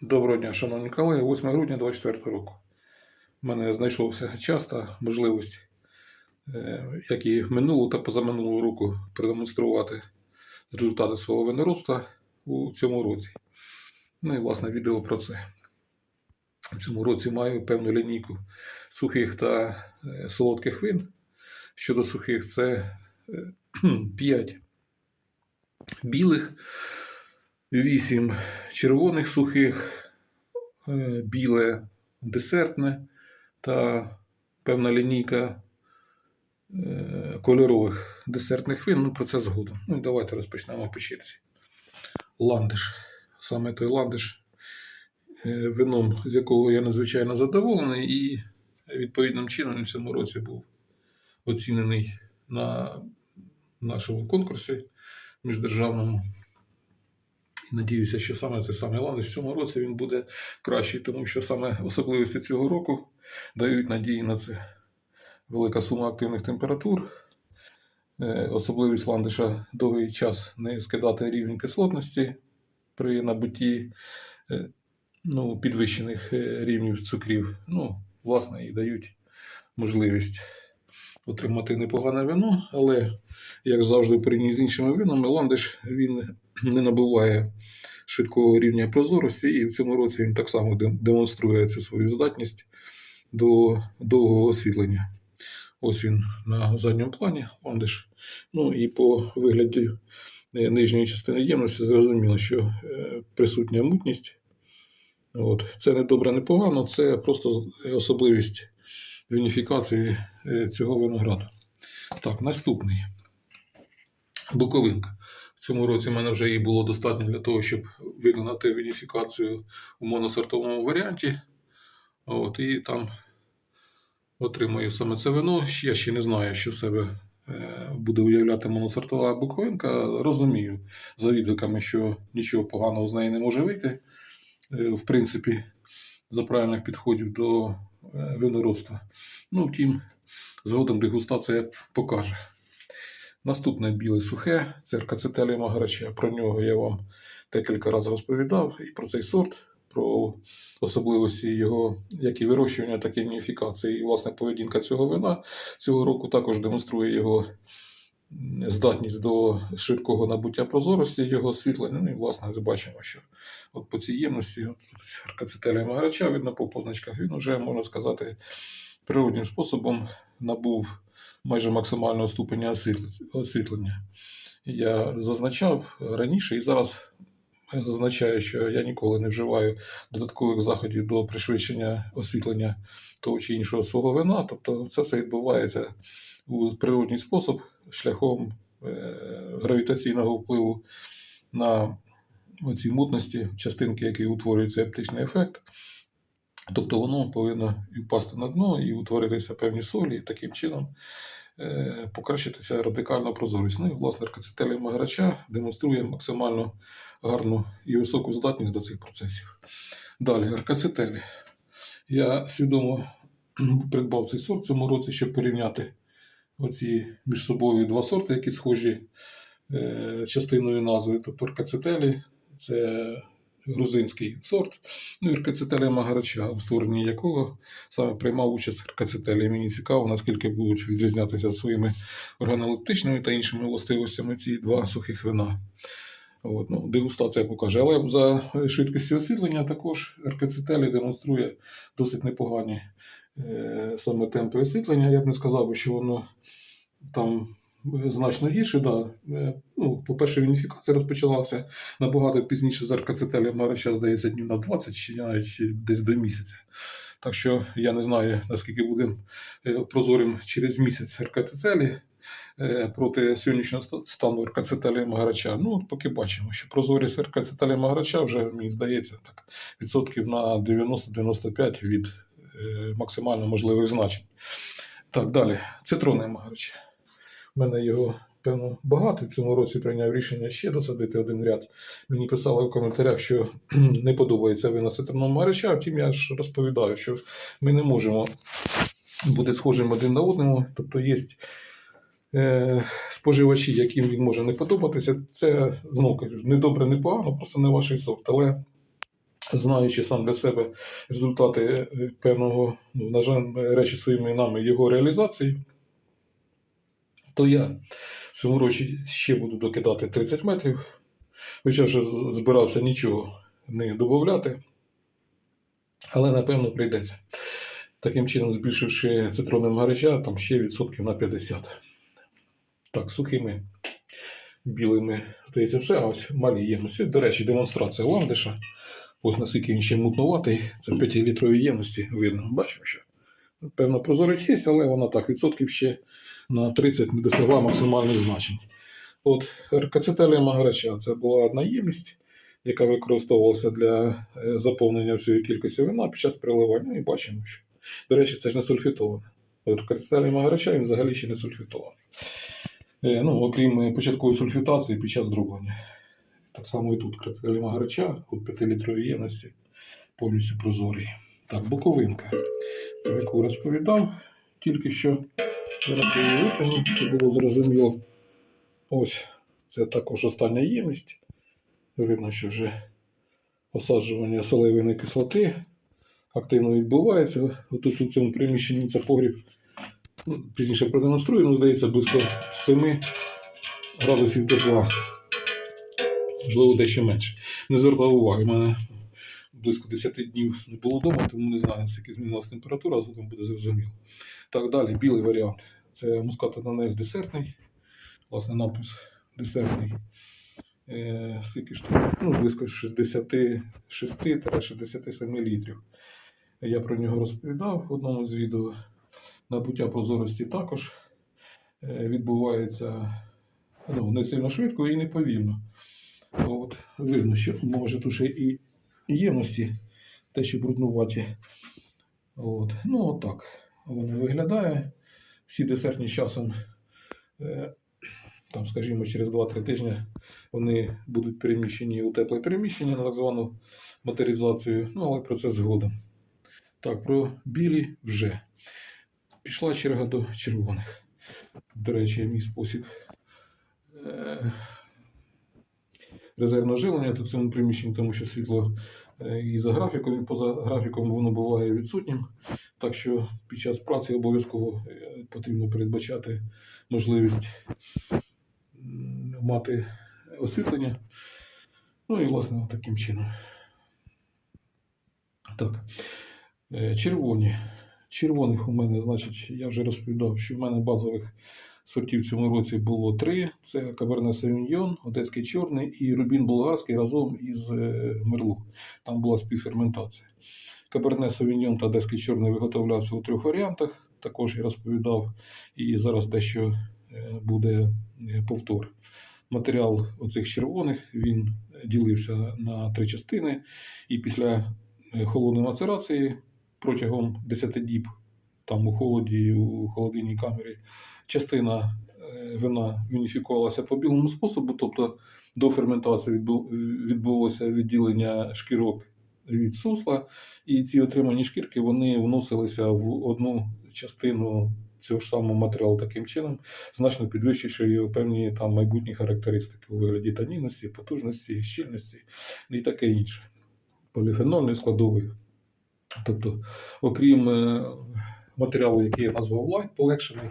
Доброго дня, шановні колеги. 8 грудня 2024 року. У мене знайшовся час та можливість, е, як і минулу та позаминулу року, продемонструвати результати свого виноробства у цьому році. Ну і власне відео про це. В цьому році маю певну лінійку сухих та е, солодких вин. Щодо сухих, це 5 білих, 8 червоних сухих, е, біле десертне та певна лінійка е, кольорових десертних вин. Ну, про це згодом. Ну, і давайте розпочнемо по черзі. Ландиш. Саме той ландиш, е, вином, з якого я надзвичайно задоволений, і відповідним чином в цьому році був оцінений на нашому конкурсі міждержавному. І надіюся, що саме цей самий ландиш в цьому році він буде кращий, тому що саме особливості цього року дають надії на це. Велика сума активних температур, е, особливість ландиша довгий час не скидати рівень кислотності при набутті е, ну, підвищених е, рівнів цукрів. Ну, власне, і дають можливість отримати непогане вино, але, як завжди, порівняно з іншими винами, ландиш він не набуває швидкого рівня прозорості, і в цьому році він так само демонструє цю свою здатність до довгого освітлення. Ось він на задньому плані, ландиш. Ну і по вигляді е, нижньої частини ємності зрозуміло, що е, присутня мутність. От. Це не добре, не погано, це просто особливість вініфікації е, цього винограду. Так, наступний. Буковинка. Цьому році в мене вже її було достатньо для того, щоб виконати вініфікацію у моносортовому варіанті. От, і там отримаю саме це вино. Я ще не знаю, що себе е, буде уявляти моносортова буковинка. Розумію за відгуками, що нічого поганого з неї не може вийти. Е, В принципі, за правильних підходів до е, виноробства. Ну, втім, згодом дегустація покаже. Наступне біле сухе це Аркацетелія Магарача. Про нього я вам декілька разів розповідав і про цей сорт, про особливості його як і вирощування, так і вініфікації. І власне поведінка цього вина цього року також демонструє його здатність до швидкого набуття прозорості, його освітлення. Ну і власне бачимо, що от по цій ємності от, Аркацетелія Магарача, видно по позначках, він вже можна сказати природнім способом набув майже максимального ступеня освітлення. Я зазначав раніше і зараз зазначаю, що я ніколи не вживаю додаткових заходів до пришвидшення освітлення того чи іншого свого вина. Тобто це все відбувається у природній спосіб шляхом е, гравітаційного впливу на оці мутності, частинки, які утворюють цей оптичний ефект. Тобто воно повинно впасти на дно і утворитися певні солі, і таким чином е, покращитися радикально прозорість. Ну і власне аркацетелія Магарача демонструє максимально гарну і високу здатність до цих процесів. Далі, аркацетелі. Я свідомо придбав цей сорт в цьому році, щоб порівняти оці між собою два сорти, які схожі е, частиною назви. Тобто аркацетелі це грузинський сорт, ну і Магарача, у створенні якого саме приймав участь аркацетелі. Мені цікаво, наскільки будуть відрізнятися своїми органолептичними та іншими властивостями ці два сухих вина. От, ну, дегустація покаже. Але за швидкістю освітлення також аркацетелі демонструє досить непогані е, саме темпи освітлення. Я б не сказав, що воно там значно гірше. Да. Е, ну, по-перше, вініфікація розпочалася набагато пізніше з аркацетелі Марича, здається, днів на 20 чи навіть десь до місяця. Так що я не знаю, наскільки буде е, прозорим через місяць е, проти сьогоднішнього стану аркацетелі Магарача. Ну, поки бачимо, що прозорість аркацетелі Магарача вже, мені здається, так, відсотків на 90-95 від е, максимально можливих значень. Так, далі. Цитрони Магарача. Мене його, певно, багато. В цьому році прийняв рішення ще досадити один ряд. Мені писали в коментарях, що не подобається вина цитроном Магарача, втім я ж розповідаю, що ми не можемо бути схожими один на одному. Тобто є е, споживачі, яким він може не подобатися. Це знову кажу, не добре, не погано, просто не ваш сорт. Але знаючи сам для себе результати е, певного, ну, на жаль, речі своїми нами його реалізації, то я в цьому році ще буду докидати 30 метрів. Хоча вже збирався нічого не додати, але напевно прийдеться. Таким чином, збільшивши цитроном гаряча, там ще відсотків на 50. Так, сухими білими, здається, все, а ось малі ємності. До речі, демонстрація ландиша. Ось наскільки він ще мутнуватий, це 5-літровій ємності видно. Бачимо, що певна прозорість є, але вона так, відсотків ще на 30 не досягла максимальних значень. От ркацетелія магарача це була одна ємність, яка використовувалася для е, заповнення всієї кількості вина під час переливання. І бачимо, що. До речі, це ж не сульфітоване. Ркацетелія магарача він взагалі ще не сульфітований. Е, Ну, окрім е, початкової сульфітації під час дроблення. Так само і тут крацетелія магарача у 5-літровій ємності повністю прозорий. Так, боковинка, про яку розповідав тільки що. Зараз її витягну, щоб було зрозуміло. Ось це також остання ємність. Видно, що вже осаджування солевиної кислоти активно відбувається. Отут у цьому приміщенні це погріб. Ну, пізніше продемонструю, ну, здається, близько 7 градусів тепла. Можливо, дещо менше. Не звертав уваги, в мене близько 10 днів не було вдома, тому не знаю, наскільки змінилася температура, а згодом буде зрозуміло. Так, далі, білий варіант. Це мускат Данель десертний. Власне, напис десертний. Е, скільки ж тут? Ну, близько 66-67 літрів. Я про нього розповідав в одному з відео. Набуття прозорості також е, відбувається ну, не сильно швидко і не повільно. От, видно, що може тут ще і ємності, те, що бруднуваті. От. Ну, от воно виглядає. Всі десертні часом, е, там, скажімо, через 2-3 тижні вони будуть переміщені у тепле переміщення на так звану моторизацію, ну, але про це згодом. Так, про білі вже. Пішла черга до червоних. До речі, мій спосіб е, резервного жилення тут в цьому приміщенні, тому що світло і за графіком, і поза графіком воно буває відсутнім. Так що під час праці обов'язково е, потрібно передбачати можливість мати освітлення. Ну і власне таким чином. Так. Е, Червоні. Червоних у мене, значить, я вже розповідав, що в мене базових сортів цьому році було три: це Каберне Савіньйон, Одеський Чорний і Рубін Болгарський разом із е, Мерлу. Там була співферментація. Каберне Савіньйон та Одеський Чорний виготовлявся у трьох варіантах. Також я розповідав, і зараз дещо е, буде е, повтор. Матеріал оцих червоних він ділився на три частини, і після холодної мацерації протягом 10 діб, там у холоді, у холодильній камері, частина е, вина уніфікувалася по білому способу, тобто до ферментації відбулося відділення шкірок від сусла, і ці отримані шкірки вони вносилися в одну частину цього ж самого матеріалу таким чином, значно підвищуючи його певні там майбутні характеристики у вигляді танінності, потужності, щільності і таке інше. Поліфенольної складової. Тобто, окрім е, матеріалу, який я назвав Light, полегшений,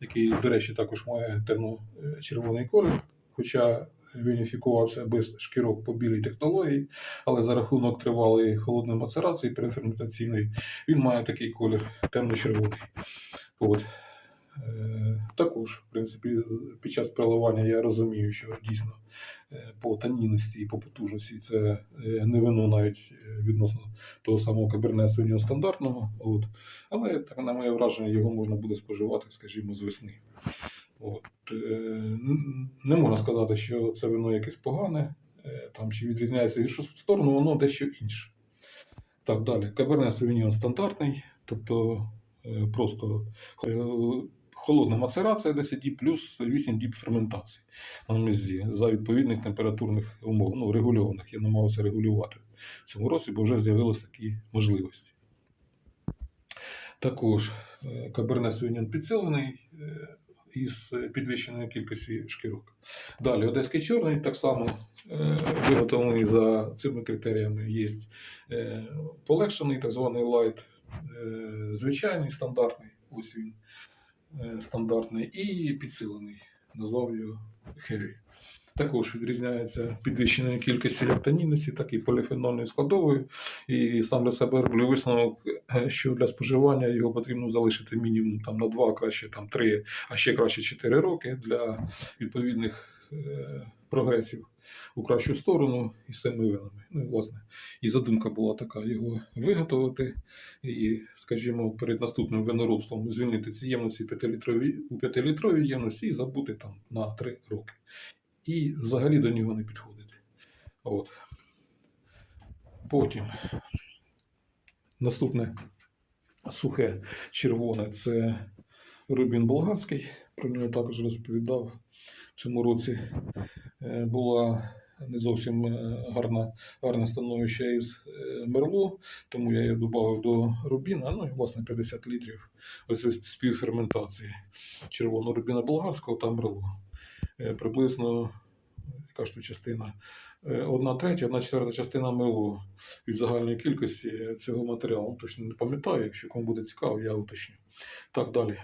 який, до речі, також має темно-червоний колір, хоча вініфікувався без шкірок по білій технології, але за рахунок тривалої холодної мацерації переферментаційної, він має такий колір темно-червоний. От. Е, Також, в принципі, під час переливання я розумію, що дійсно е, по танінності і по потужності це е, не вино навіть відносно того самого каберне Савіньон стандартного. От. Але так, на моє враження, його можна буде споживати, скажімо, з весни. От. Не можна сказати, що це вино якесь погане, там чи відрізняється в іншу сторону, воно дещо інше. Так, далі. Каберне Савіньон стандартний, тобто просто холодна мацерація 10 діб плюс 8 діб ферментації на мезі за відповідних температурних умов, ну, регульованих. Я намагався регулювати в цьому році, бо вже з'явились такі можливості. Також Каберне Савіньон підсилений, е, із підвищеною кількістю шкірок. Далі, одеський чорний так само е, виготовлений за цими критеріями. Є е, полегшений, так званий лайт, звичайний стандартний, ось він стандартний, і підсилений, назвав його Heavy. Також відрізняється підвищеною кількістю як так і поліфенольною складовою. І сам для себе роблю висновок, е, що для споживання його потрібно залишити мінімум там, на 2, краще там, 3, а ще краще 4 роки для відповідних е, прогресів у кращу сторону із цими винами. Ну, і, власне, і задумка була така його виготовити і, скажімо, перед наступним виноробством звільнити ці ємності 5-літрові, у 5-літровій ємності і забути там на 3 роки. І взагалі до нього не підходити. От. Потім наступне сухе червоне це Рубін Болгарський. Про нього також розповідав цьому році. Е, Була не зовсім е, гарна, гарне становище із е, Мерло, тому я її додав до Рубіна. Ну і власне 50 літрів ось співферментації червоного Рубіна Болгарського та Мерло. Приблизно яка ж тут частина? Одна третя, одна четверта частина милу від загальної кількості цього матеріалу. Точно не пам'ятаю, якщо кому буде цікаво, я уточню. Так, далі.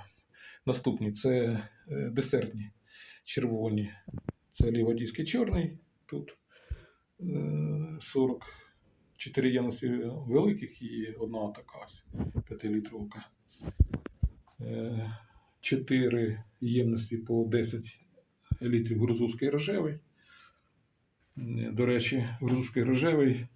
Наступні це десертні червоні. Це ліводійський чорний. Тут е, 44 ємності великих і одна така 5-літровка. 4 ємності по 10 літрів грузовський рожевий. Е, До речі, грузовський рожевий,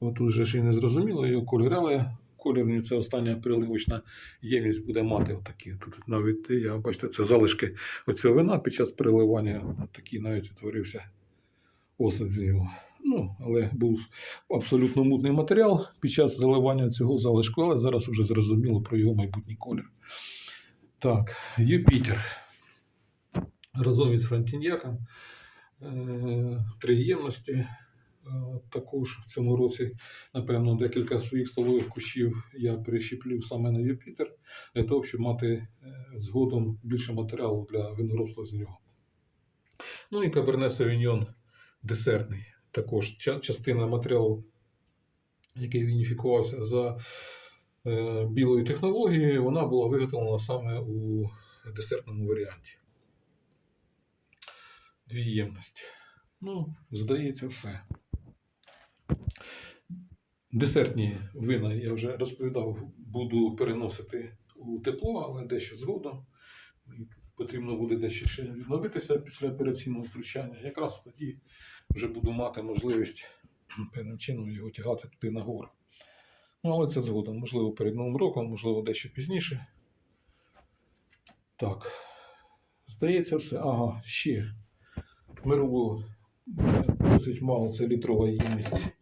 от уже ж і не зрозуміло його колір, але колірні це остання переливочна ємність буде мати отакі. Тут навіть я бачите, це залишки оцього вина під час переливання. Такий навіть утворився осад з нього. Ну, але був абсолютно мутний матеріал під час заливання цього залишку, але зараз вже зрозуміло про його майбутній колір. Так, Юпітер. Разом із Франтіньяком. Е, Три ємності. Е, Також в цьому році, напевно, декілька своїх столових кущів я перещеплю саме на Юпітер, для того, щоб мати е, згодом більше матеріалу для виноробства з нього. Ну і Каберне Савіньон десертний. Також частина матеріалу, який вініфікувався за е, білою технологією, вона була виготовлена саме у десертному варіанті. Дві ємності. Ну, здається, все. Десертні вина, я вже розповідав, буду переносити у тепло, але дещо згодом. Потрібно буде дещо ще відновитися після операційного втручання. Якраз тоді вже буду мати можливість певним чином його тягати туди нагору. Ну, але це згодом, можливо, перед Новим роком, можливо, дещо пізніше. Так. Здається, все. Ага, ще. Е, досить мало, це літрова ємність.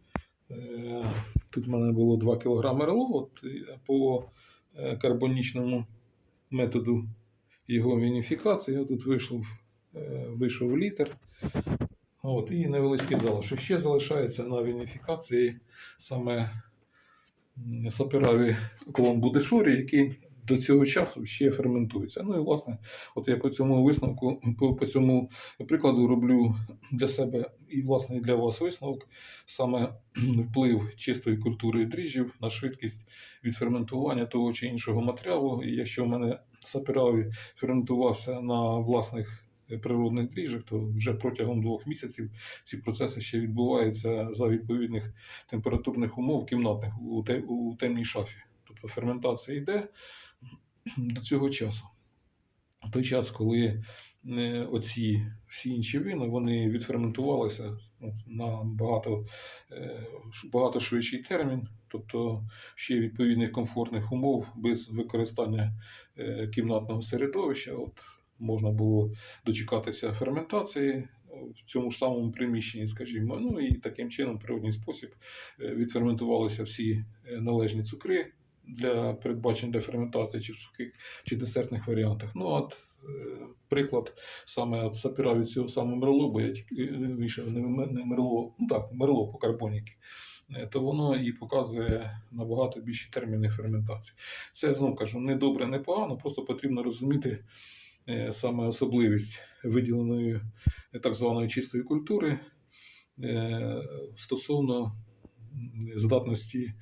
Е, Тут в мене було 2 кг мерло. От, по е, карбонічному методу його вініфікації. Тут вийшов, е, вийшов літр. От, і невеличкий залишок. Ще залишається на вініфікації саме сапераві клон Будешорі, який цього часу ще ферментується. Ну і власне, от я по цьому висновку, по, по цьому прикладу роблю для себе і власне для вас висновок саме вплив чистої культури дріжджів на швидкість відферментування того чи іншого матеріалу. І якщо в мене сапераві ферментувався на власних природних дріжджах, то вже протягом двох місяців ці процеси ще відбуваються за відповідних температурних умов кімнатних у темній шафі. Тобто ферментація йде до цього часу. Той час, коли е, оці всі інші вина вони відферментувалися на багато, е, багато швидший термін, тобто ще відповідних комфортних умов без використання е, кімнатного середовища. От можна було дочекатися ферментації в цьому ж самому приміщенні, скажімо. Ну і таким чином, в природній спосіб, відферментувалися всі належні цукри для передбачень для ферментації чи в сухих чи десертних варіантах. Ну, от е, приклад саме от сапіра від цього самого мерло, бо я тільки е, вийшов не, мерло, ну так, мерло по карбоніки. е, То воно і показує набагато більші терміни ферментації. Це знов кажу, не добре, не погано, просто потрібно розуміти, саме особливість виділеної так званої чистої культури стосовно здатності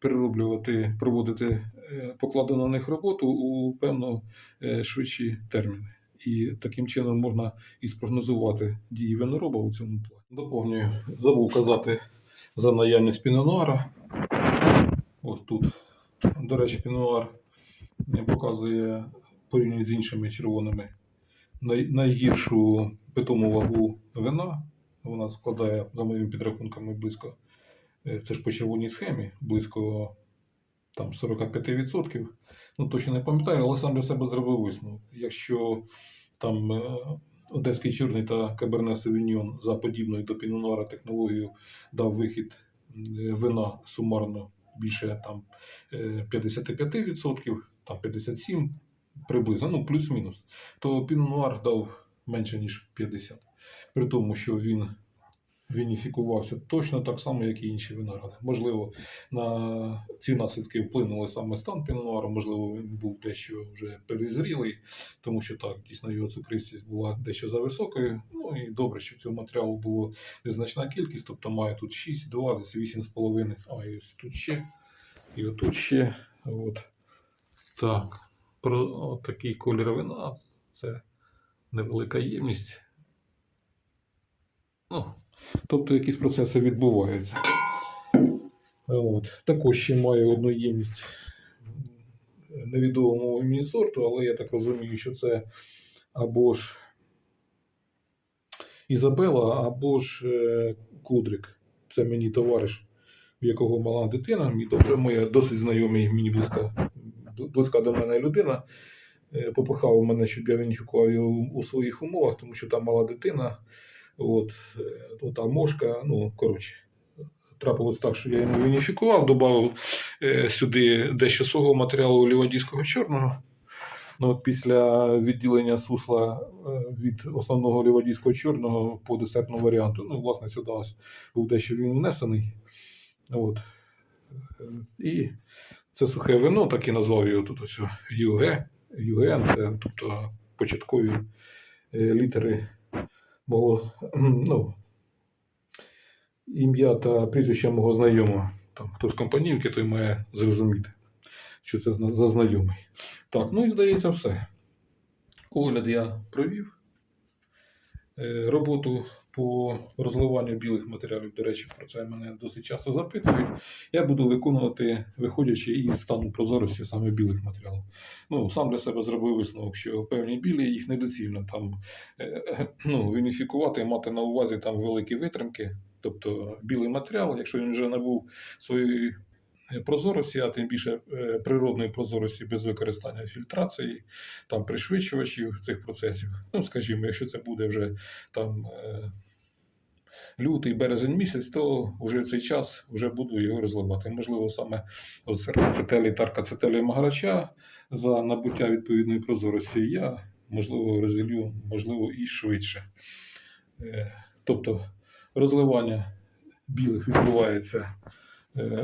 перероблювати, проводити е, покладену на них роботу у певно е, швидші терміни. І таким чином можна і спрогнозувати дії винороба у цьому плані. Доповнюю, забув казати за наявність пінонуара. Ось тут, до речі, пінонуар е, показує порівняно з іншими червоними найгіршу питому вагу вина. Вона складає, за моїми підрахунками, близько, це ж по червоній схемі, близько там 45%. Ну, точно не пам'ятаю, але сам для себе зробив висновок. Якщо там е, Одеський чорний та Каберне Савіньйон за подібною до Пінонуара технологією дав вихід е, вина сумарно більше там е, 55%, там 57% приблизно, ну плюс-мінус, то Пінонуар дав менше ніж 50%. При тому, що він вініфікувався точно так само, як і інші виногради. Можливо, на ці наслідки вплинули саме стан пінонуару, можливо, він був дещо вже перезрілий, тому що так, дійсно його цукристість була дещо за високою. Ну і добре, що цього матеріалу було незначна кількість, тобто має тут 6, 2, десь 8,5, а і ось тут ще, і отут ще. От. Так, про такий колір вина, це невелика ємність. Ну, тобто якісь процеси відбуваються. От. Також ще маю одну ємність невідомого імені сорту, але я так розумію, що це або ж Ізабела, або ж е, Кудрик. Це мені товариш, в якого мала дитина. Мій добре, моя досить знайомий, мені близька, близька до мене людина. е, Попрохав мене, щоб я виніфікував його у своїх умовах, тому що там мала дитина. От, ота мошка, ну, коротше, трапилось так, що я йому вініфікував, додав е, сюди дещо свого матеріалу лівадійського чорного. Ну, от після відділення сусла е, від основного лівадійського чорного по десертному варіанту, ну, власне, сюди був дещо він внесений. От. Е, І це сухе вино, так і назвав його тут ось ЮГ. ЮГН, тобто початкові літери мого ну, ім'я та прізвище мого знайомого. Там, хто з компанівки, той має зрозуміти, що це за знайомий. Так, ну і здається, все. Огляд я провів. Е, Роботу по розливанню білих матеріалів, до речі, про це мене досить часто запитують. Я буду виконувати, виходячи із стану прозорості саме білих матеріалів. Ну, сам для себе зробив висновок, що певні білі їх недоцільно там е, ну, вініфікувати, мати на увазі там великі витримки. Тобто білий матеріал, якщо він вже набув своєї е, прозорості, а тим більше е, природної прозорості без використання фільтрації, там пришвидшувачів цих процесів. Ну, скажімо, якщо це буде вже там е, лютий, березень місяць, то вже в цей час вже буду його розливати. Можливо, саме цетелі, тарка цетелі магарача за набуття відповідної прозорості я можливо розілью, можливо, і швидше. Е, Тобто розливання білих відбувається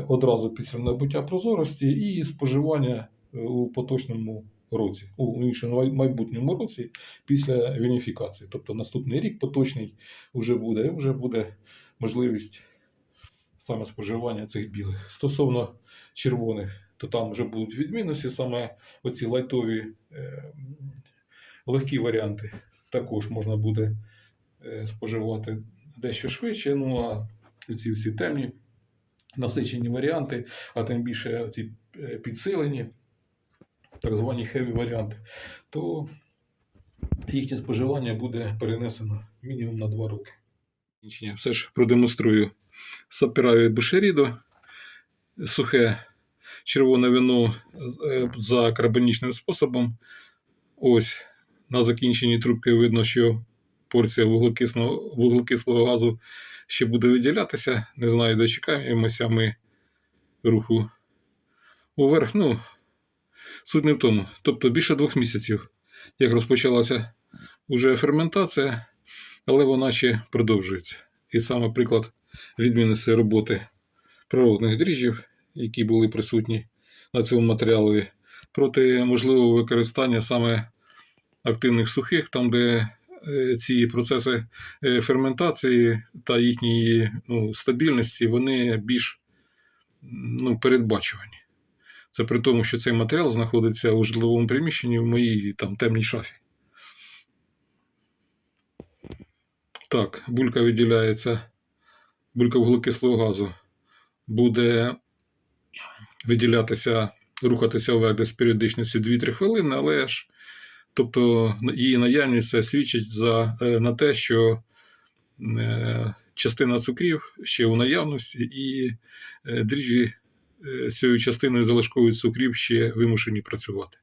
одразу після набуття прозорості і споживання е, у поточному році, у іншому майбутньому році після вініфікації. Тобто наступний рік поточний вже буде, вже буде можливість саме споживання цих білих. Стосовно червоних, то там вже будуть відмінності, саме оці лайтові е, легкі варіанти також можна буде е, споживати дещо швидше. Ну а ці всі темні насичені варіанти, а тим більше ці е, підсилені, так звані хеві варіанти, то їхнє споживання буде перенесено мінімум на 2 роки. Все ж продемонструю сапіраю бушерідо, сухе червоне вино е, за карбонічним способом. Ось на закінченні трубки видно, що порція вуглекислого, вуглекислого газу ще буде виділятися. Не знаю, дочекаємося ми руху уверх. Ну, суть не в тому. Тобто більше двох місяців, як розпочалася уже ферментація, але вона ще продовжується. І саме приклад відмінності роботи природних дріжджів, які були присутні на цьому матеріалі, проти можливого використання саме активних сухих, там, де ці процеси е, ферментації та їхньої ну, стабільності, вони більш ну, передбачувані. Це при тому, що цей матеріал знаходиться у житловому приміщенні в моїй там темній шафі. Так, булька виділяється, булька вуглекислого газу буде виділятися, рухатися вверх з періодичністю 2-3 хвилини, але ж тобто її наявність це свідчить за, е, на те, що е, частина цукрів ще у наявності, і е, дріжджі цією частиною залишкових цукрів ще вимушені працювати.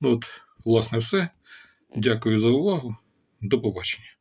Ну от, власне, все. Дякую за увагу. До побачення.